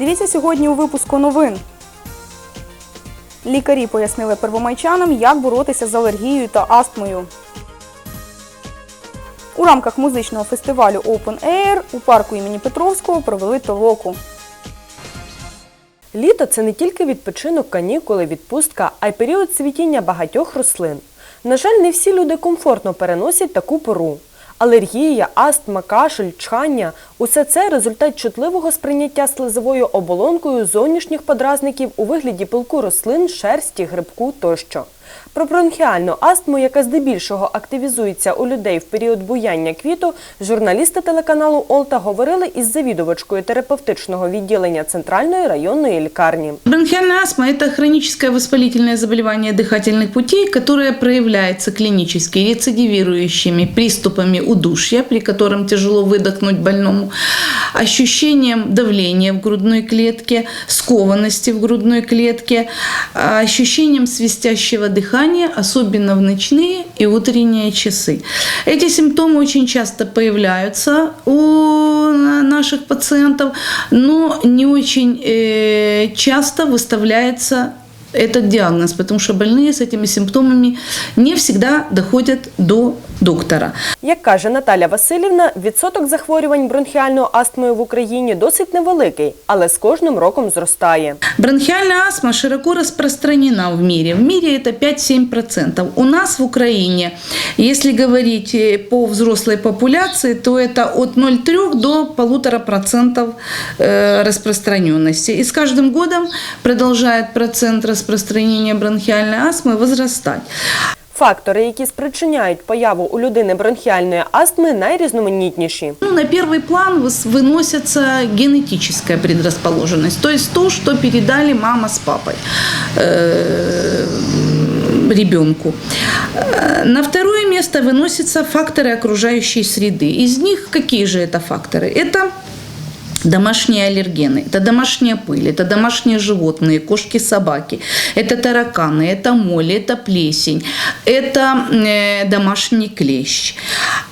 Дивіться сьогодні у випуску новин. Лікарі пояснили первомайчанам, як боротися з алергією та астмою. У рамках музичного фестивалю Open Air у парку імені Петровського провели толоку. Літо це не тільки відпочинок, канікули, відпустка, а й період цвітіння багатьох рослин. На жаль, не всі люди комфортно переносять таку пору. Алергія, астма, кашель, чхання усе це результат чутливого сприйняття слизовою оболонкою зовнішніх подразників у вигляді пилку рослин, шерсті, грибку тощо. Про бронхіальну астму, яка здебільшого активізується у людей в період буяння квіту, журналісти телеканалу Олта говорили із завідувачкою терапевтичного відділення центральної районної лікарні. Бронхиальная астма – это хроническое воспалительное заболевание дыхательных путей, которое проявляется клинически рецидивирующими приступами удушья, при котором тяжело выдохнуть больному, ощущением давления в грудной клетке, скованности в грудной клетке, а, ощущением свистящего дыхания, особенно в ночные и утренние часы. Эти симптомы очень часто появляются у наших пациентов, но не очень э, часто выставляется этот диагноз, потому что больные с этими симптомами не всегда доходят до доктора. Як каже Наталя Васильівна, відсоток захворювань бронхіальною астмою в Україні досить невеликий, але з кожним роком зростає. Бронхиальная астма широко распространена в мире. В мире это 5-7%. У нас в Украине, если говорить э, по взрослой популяции, то это от 0,3 до 1,5% э, распространенности. И с каждым годом продолжает процент распространения бронхиальной астмы возрастать. Фактори, які спричиняють появу у людини бронхіальної астми, найрізноманітніші. Ну, на первый план выс- выносится генетическая предрасположенность, то есть то, что передали мама с папой э, ребенку. Э, На второе место выносятся факторы окружающей среды. Из них какие же это факторы? Это Домашние аллергены, это домашняя пыль, это домашние животные, кошки, собаки, это тараканы, это моли, это плесень, это э, домашний клещ.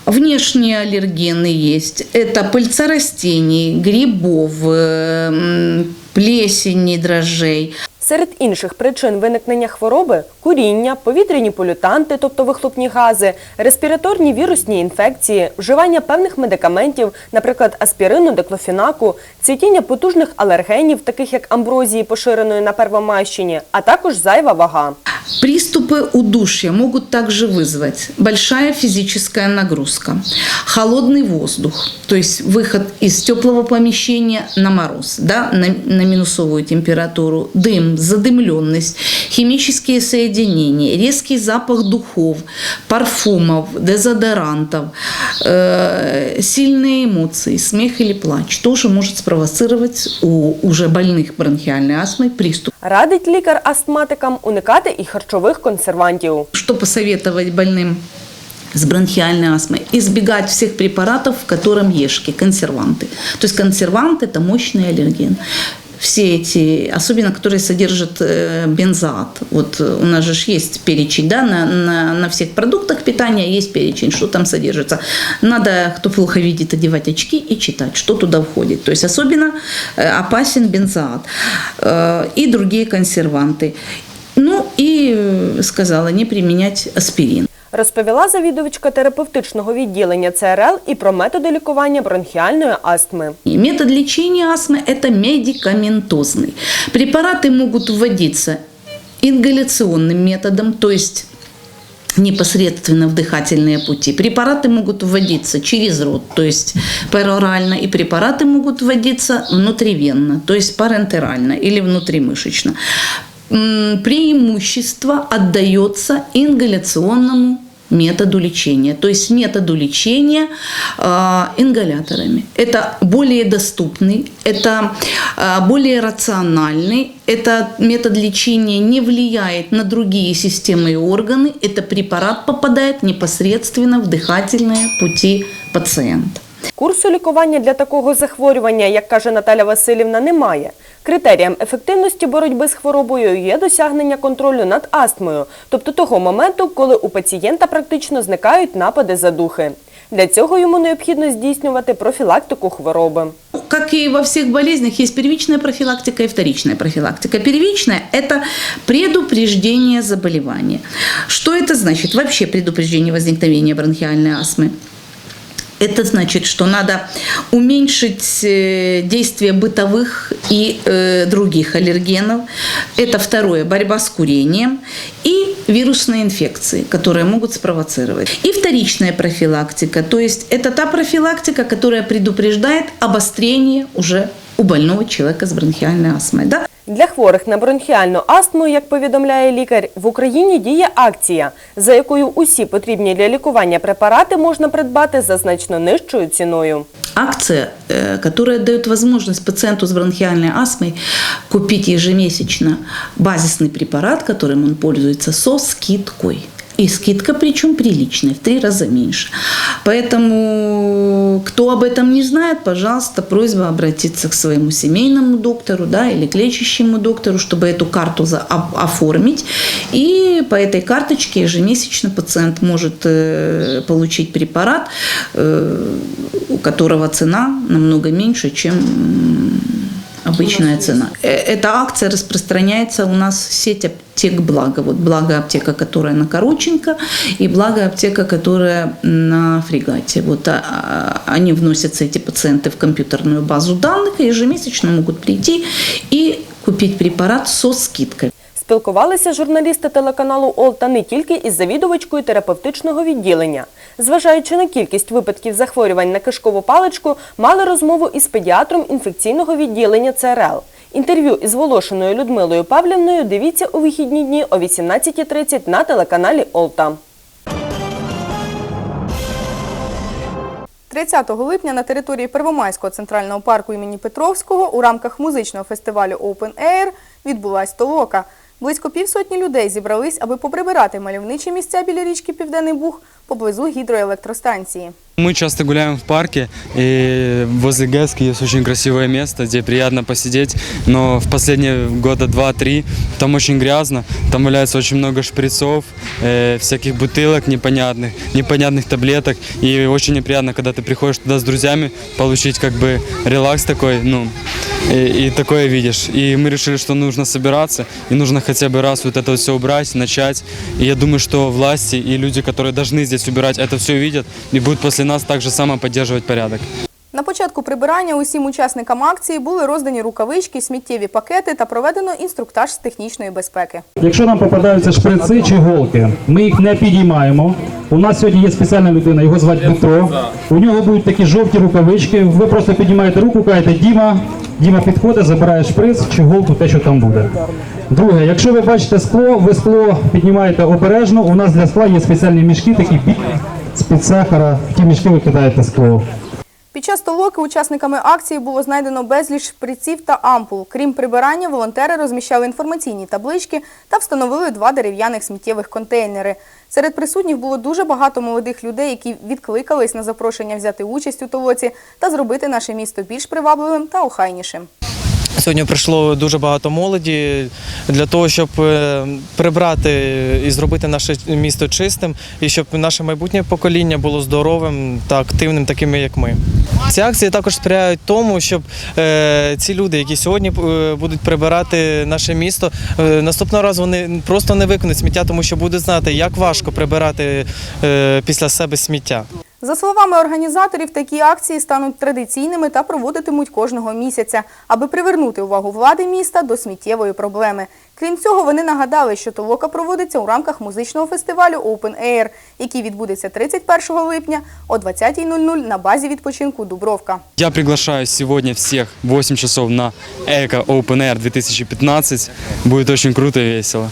Внешние аллергены есть, это пыльца растений, грибов, э, плесени, дрожжей. Серед інших причин виникнення хвороби куріння, повітряні полютанти, тобто вихлопні гази, респіраторні вірусні інфекції, вживання певних медикаментів, наприклад, аспірину, деклофінаку, цвітіння потужних алергенів, таких як амброзії, поширеної на Первомайщині, а також зайва вага. Приступы удушья могут также вызвать большая физическая нагрузка, холодный воздух, то есть выход из теплого помещения на мороз, да, на, на минусовую температуру, дым, задымленность, химические соединения, резкий запах духов, парфумов, дезодорантов, э, сильные эмоции, смех или плач тоже может спровоцировать у уже больных бронхиальной астмой приступ. Радить лікар астматикам уникати і харчових консервантів. Что посоветовать больным с бронхиальной астмой? Избегать всех препаратов, в котором ешки, консерванты. То есть консервант – это мощный аллерген. Все эти, особенно которые содержат э, бензоат. Вот э, у нас же есть перечень, да, на, на, на всех продуктах питания есть перечень, что там содержится. Надо, кто плохо видит, одевать очки и читать, что туда входит. То есть особенно э, опасен бензоат э, и другие консерванты. Ну и сказала не применять аспирин. Розповіла завідувачка терапевтичного відділення ЦРЛ і про методи лікування бронхіальної астми. И Метод лечения астмы – это медикаментозный. Препараты могут вводиться ингаляционным методом, то есть непосредственно в дыхательные пути. Препараты могут вводиться через рот, то есть перорально, и препараты могут вводиться внутривенно, то есть парентерально или внутримышечно. М, Преимущество отдается ингаляционному методу лечения, то есть методу лечения э, ингаляторами. Это более доступный, это э, более рациональный, это метод лечения не влияет на другие системы и органы, это препарат попадает непосредственно в дыхательные пути пациента. Курсу лікування для такого захворювання, як каже Наталя Васильівна, немає. Критерієм ефективності боротьби з хворобою є досягнення контролю над астмою, тобто того моменту, коли у пацієнта практично зникають напади задухи. Для цього йому необхідно здійснювати профілактику хвороби. как и во всех болезнях, есть первичная профилактика и вторичная профилактика. Первичная – это предупреждение заболевания. Что это значит? Вообще предупреждение возникновения бронхиальной астмы. Это значит, что надо уменьшить э, действие бытовых и э, других аллергенов. Это второе – борьба с курением и вирусные инфекции, которые могут спровоцировать. И вторичная профилактика, то есть это та профилактика, которая предупреждает обострение уже у больного человека с бронхиальной астмой. Да? Для хворих на бронхіальну астму, як повідомляє лікар, в Україні діє акція, за якою усі потрібні для лікування препарати можна придбати за значно нижчою ціною. акция, э, которая дает возможность пациенту с бронхиальной астмой купить ежемесячно базисный препарат, которым он пользуется, со скидкой. И скидка причем приличная, в три раза меньше. Поэтому, кто об этом не знает, пожалуйста, просьба обратиться к своему семейному доктору да, или к лечащему доктору, чтобы эту карту за- оформить. И по этой карточке ежемесячно пациент может э, получить препарат, э, у которого цена намного меньше, чем обычная цена. Э, Эта акция распространяется у нас в сеть аптек «Благо». Вот «Благо» аптека, которая на Короченко, и «Благо» аптека, которая на Фрегате. Вот а, а, они вносятся, эти пациенты, в компьютерную базу данных и ежемесячно могут прийти и купить препарат со скидкой. Спілкувалися журналісти телеканалу Олта не тільки із завідувачкою терапевтичного відділення. Зважаючи на кількість випадків захворювань на кишкову паличку, мали розмову із педіатром інфекційного відділення ЦРЛ. Інтерв'ю із Волошиною Людмилою Павлівною дивіться у вихідні дні о 18.30 на телеканалі Олта. 30 липня на території Первомайського центрального парку імені Петровського у рамках музичного фестивалю Open Air відбулась толока. Близько півсотні людей зібрались, аби поприбирати мальовничі місця біля річки Південний Буг поблизу гідроелектростанції. Мы часто гуляем в парке, и возле ГЭСК есть очень красивое место, где приятно посидеть, но в последние года два-три там очень грязно, там валяется очень много шприцов, э, всяких бутылок непонятных, непонятных таблеток, и очень неприятно, когда ты приходишь туда с друзьями, получить как бы релакс такой, ну, и, и такое видишь. И мы решили, что нужно собираться, и нужно хотя бы раз вот это все убрать, начать. И я думаю, что власти и люди, которые должны здесь убирать, это все увидят и будут после нас так же само поддерживать порядок. На початку прибирання усім учасникам акції були роздані рукавички, сміттєві пакети та проведено інструктаж з технічної безпеки. Якщо нам попадаються шприци чи голки, ми їх не підіймаємо. У нас сьогодні є спеціальна людина, його звати Дмитро. У нього будуть такі жовті рукавички. Ви просто піднімаєте руку, кажете Діма. Діма підходить, забирає шприц чи голку, те, що там буде. Друге, якщо ви бачите скло, ви скло піднімаєте обережно. У нас для скла є спеціальні мішки, такі білі, з-під сахара. В ті мішки ви кидаєте скло. Під час толоки учасниками акції було знайдено безліч шприців та ампул. Крім прибирання, волонтери розміщали інформаційні таблички та встановили два дерев'яних сміттєвих контейнери. Серед присутніх було дуже багато молодих людей, які відкликались на запрошення взяти участь у толоці та зробити наше місто більш привабливим та охайнішим. Сьогодні прийшло дуже багато молоді для того, щоб е, прибрати і зробити наше місто чистим, і щоб наше майбутнє покоління було здоровим та активним, таким як ми. Ці акції також сприяють тому, щоб е, ці люди, які сьогодні е, будуть прибирати наше місто, наступного разу вони просто не виконують сміття, тому що будуть знати, як важко прибирати після себе сміття. За словами організаторів, такі акції стануть традиційними та проводитимуть кожного місяця, аби привернути увагу влади міста до сміттєвої проблеми. Крім цього, вони нагадали, що толока проводиться у рамках музичного фестивалю Open Air, який відбудеться 31 липня о 20.00 на базі відпочинку Дубровка. Я приглашаю сегодня всех в 8 часов на Эко Open Air 2015. Будет очень круто и весело.